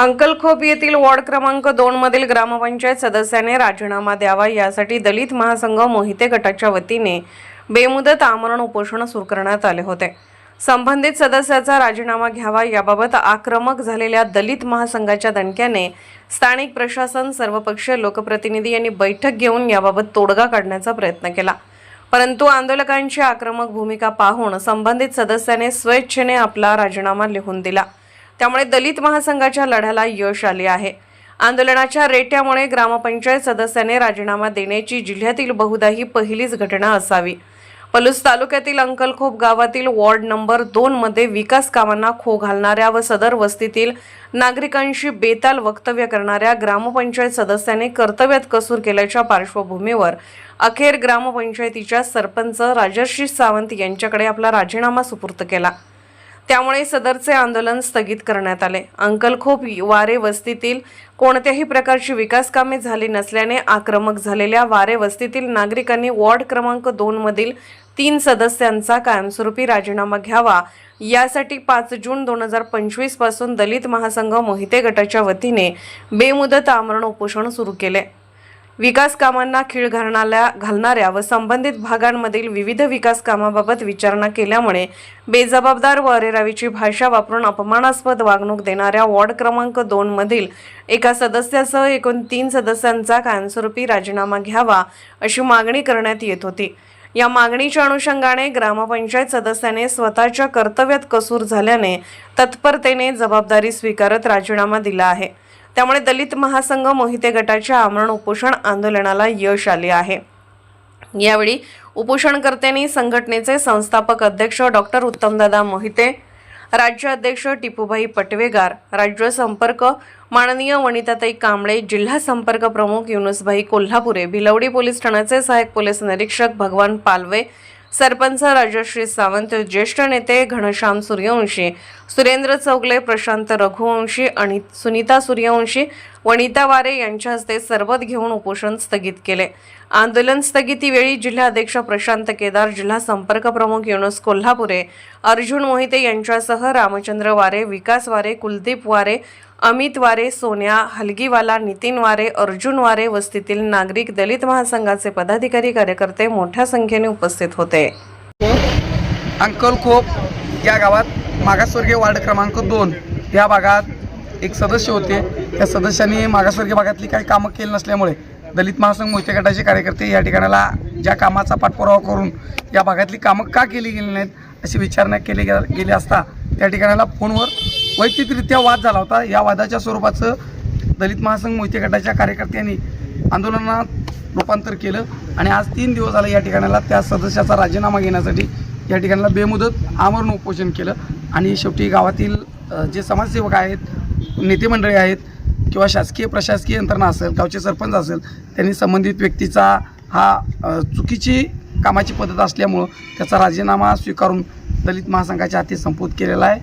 अंकलखोप येथील वॉर्ड क्रमांक दोन मधील ग्रामपंचायत सदस्याने राजीनामा द्यावा यासाठी दलित महासंघ मोहिते गटाच्या वतीने बेमुदत आमरण उपोषण सुरू करण्यात आले होते. संबंधित सदस्याचा राजीनामा घ्यावा याबाबत आक्रमक झालेल्या दलित महासंघाच्या दणक्याने स्थानिक प्रशासन सर्वपक्षीय लोकप्रतिनिधी यांनी बैठक घेऊन याबाबत तोडगा काढण्याचा प्रयत्न केला. परंतु आंदोलकांची आक्रमक भूमिका पाहून संबंधित सदस्याने स्वेच्छेने आपला राजीनामा लिहून दिला. त्यामुळे दलित महासंघाच्या लढ्याला यश आले आहे. आंदोलनाच्या रेट्यामुळे ग्रामपंचायत सदस्याने राजीनामा देण्याची जिल्ह्यातील बहुधा ही पहिलीच घटना असावी. पलूस तालुक्यातील अंकलखोप गावातील वॉर्ड नंबर दोन मध्ये विकास कामांना खो घालणाऱ्या व सदर वस्तीतील नागरिकांशी बेताल वक्तव्य करणाऱ्या ग्रामपंचायत सदस्याने कर्तव्यात कसूर केल्याच्या पार्श्वभूमीवर अखेर ग्रामपंचायतीच्या सरपंच राजर्षी सावंत यांच्याकडे आपला राजीनामा सुपूर्त केला. त्यामुळे सदरचे आंदोलन स्थगित करण्यात आले. अंकलखोप वारे वस्तीतील कोणत्याही प्रकारची विकास कामे झाली नसल्याने आक्रमक झालेल्या वारे वस्तीतील नागरिकांनी वॉर्ड क्रमांक दोन मधील तीन सदस्यांचा कायमस्वरूपी राजीनामा घ्यावा. यासाठी पाच जून दोन हजार पंचवीसपासून दलित महासंघ मोहिते गटाच्या वतीने बेमुदत आमरण उपोषण सुरू केले. विकास कामांना खीळ घालणाऱ्या घालणाऱ्या व संबंधित भागांमधील विविध विकास कामाबाबत विचारणा केल्यामुळे बेजबाबदार व अरेरावीची भाषा वापरून अपमानास्पद वागणूक देणाऱ्या वॉर्ड क्रमांक दोनमधील एका सदस्यासह एकूण तीन सदस्यांचा कायमस्वरूपी राजीनामा घ्यावा अशी मागणी करण्यात येत होती. या मागणीच्या अनुषंगाने ग्रामपंचायत सदस्याने स्वतःच्या कर्तव्यात कसूर झाल्याने तत्परतेने जबाबदारी स्वीकारत राजीनामा दिला आहे. त्यामुळे दलित महासंघ मोहिते गटाच्या आमरण उपोषण आंदोलनाला यश आले आहे. यावेळी उपोषणकर्त्यांनी संघटनेचे संस्थापक अध्यक्ष डॉक्टर उत्तमदादा मोहिते राज्य अध्यक्ष टिपूभाई पटवेगार राज्य संपर्क माननीय वनिताताई कांबळे जिल्हा संपर्क प्रमुख युनुसभाई कोल्हापुरे भिलवडी पोलीस ठाण्याचे सहाय्यक पोलीस निरीक्षक भगवान पालवे सरपंच राजश्री सावंत ज्येष्ठ नेते घनश्याम सूर्यवंशी सुरेंद्र चौगले प्रशांत रघुवंशी आणि सुनीता सूर्यवंशी वनिता वारे यांच्या हस्ते सरबत घेऊन उपोषण स्थगित केले. आंदोलन स्थगितीवेळी जिल्हाध्यक्ष प्रशांत केदार जिल्हा संपर्क प्रमुख युनुस कोल्हापुरे अर्जुन मोहिते यांच्यासह रामचंद्र वारे विकास वारे कुलदीप वारे अमित वारे सोन्या हलगीवाला नितीन वारे अर्जुन वारे वस्तीतील नागरिक दलित महासंघाचे पदाधिकारी कार्यकर्ते मोठ्या संख्येने उपस्थित होते. अंकलखोप या गावात मागासवर्गीय वार्ड क्रमांक दोन या भागात एक सदस्य होते. त्या सदस्यांनी मागासवर्गीय भागातली काही कामं केली नसल्यामुळे दलित महासंघ मोहिते गटाचे कार्यकर्ते या ठिकाणाला ज्या कामाचा पाठपुरावा करून या भागातली कामं का केली गेली नाहीत अशी विचारणा केली गेली असता त्या ठिकाणाला फोनवर वैयक्तिकरित्या वाद झाला होता. या वादाच्या स्वरूपाचं दलित महासंघ मोहिते गटाच्या कार्यकर्त्यांनी आंदोलनात रूपांतर केलं आणि आज तीन दिवस झाले या ठिकाणाला त्या सदस्याचा राजीनामा घेण्यासाठी या ठिकाणाला बेमुदत आमरण उपोषण केलं. आणि शेवटी गावातील जे समाजसेवक आहेत नेते मंडळी आहेत किंवा शासकीय प्रशासकीय यंत्रणा असेल गावचे सरपंच असेल त्यांनी संबंधित व्यक्तीचा हा चुकीची कामाची पद्धत असल्यामुळं त्याचा राजीनामा स्वीकारून दलित महासंघाच्या हाती संपूत केलेला आहे.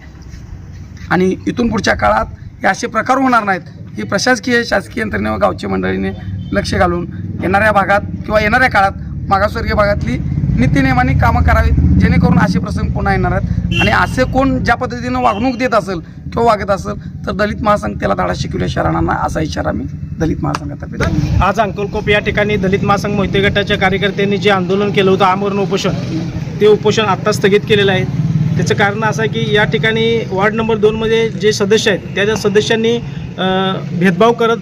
आणि इथून पुढच्या काळात हे असे प्रकार होणार नाहीत. ही प्रशासकीय शासकीय यंत्रणे व गावच्या मंडळीने लक्ष घालून येणाऱ्या भागात किंवा येणाऱ्या काळात मागासवर्गीय भागातली नीतिनियमाने कामं करावीत. जेणेकरून असे प्रसंग पुन्हा येणार आहेत. आणि असे कोण ज्या पद्धतीनं वागणूक देत असेल किंवा वागत असेल तर दलित महासंघ त्याला धाडा शिकवल्या राहणार असा इशारा मी दलित महासंघातर्फे आज अंकलकोप या ठिकाणी दलित महासंघ मोहिते गटाच्या कार्यकर्त्यांनी जे आंदोलन केलं होतं आमरण उपोषण ते उपोषण आत्ता स्थगित केलेलं आहे. त्याचं कारण असं आहे की या ठिकाणी वार्ड नंबर दोनमध्ये जे सदस्य आहेत त्या सदस्यांनी भेदभाव करत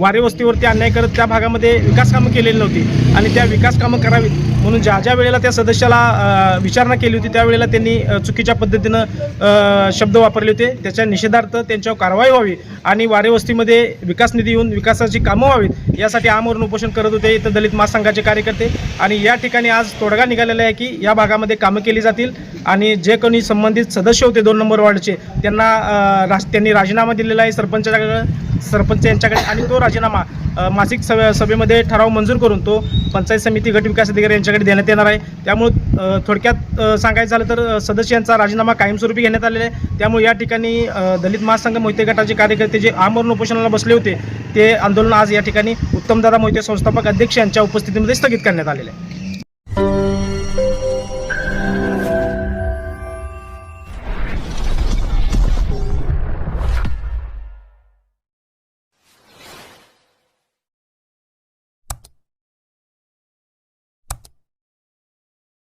वारे वस्तीवरती अन्याय करत त्या भागामध्ये विकास कामं केलेली नव्हती. आणि त्या विकास कामं करावीत म्हणून ज्या ज्या वेळेला त्या सदस्याला विचारणा केली होती त्यावेळेला त्यांनी चुकीच्या पद्धतीनं शब्द वापरले होते. त्याच्या निषेधार्थ त्यांच्यावर कारवाई व्हावी आणि वारे वस्तीमध्ये विकास निधी येऊन विकासाची कामं व्हावीत. यासाठी आमवरून उपोषण करत होते. इथं दलित महासंघाचे कार्यकर्ते. आणि या ठिकाणी आज तोडगा निघालेला आहे की या भागामध्ये कामं केली जातील. आणि जे कोणी संबंधित सदस्य होते दोन नंबर वॉर्डचे त्यांना राज त्यांनी राजीनामा दिलेला आहे सरपंचाकडं सरपंच यांच्याकडे आणि तो राजीनामा मासिक सभे सभेमध्ये ठराव मंजूर करून तो पंचायत समिती गट विकास अधिकारी यांच्याकडे देण्यात येणार आहे. त्यामुळे थोडक्यात सांगायचं झालं तर सदस्यांचा राजीनामा कायमस्वरूपी घेण्यात आलेला आहे. त्यामुळे या ठिकाणी दलित महासंघ मोहिते गटाचे कार्यकर्ते जे आमरण उपोषणाला बसले होते ते आंदोलन आज या ठिकाणी उत्तमदादा मोहिते संस्थापक अध्यक्ष यांच्या उपस्थितीमध्ये स्थगित करण्यात आलेलं आहे.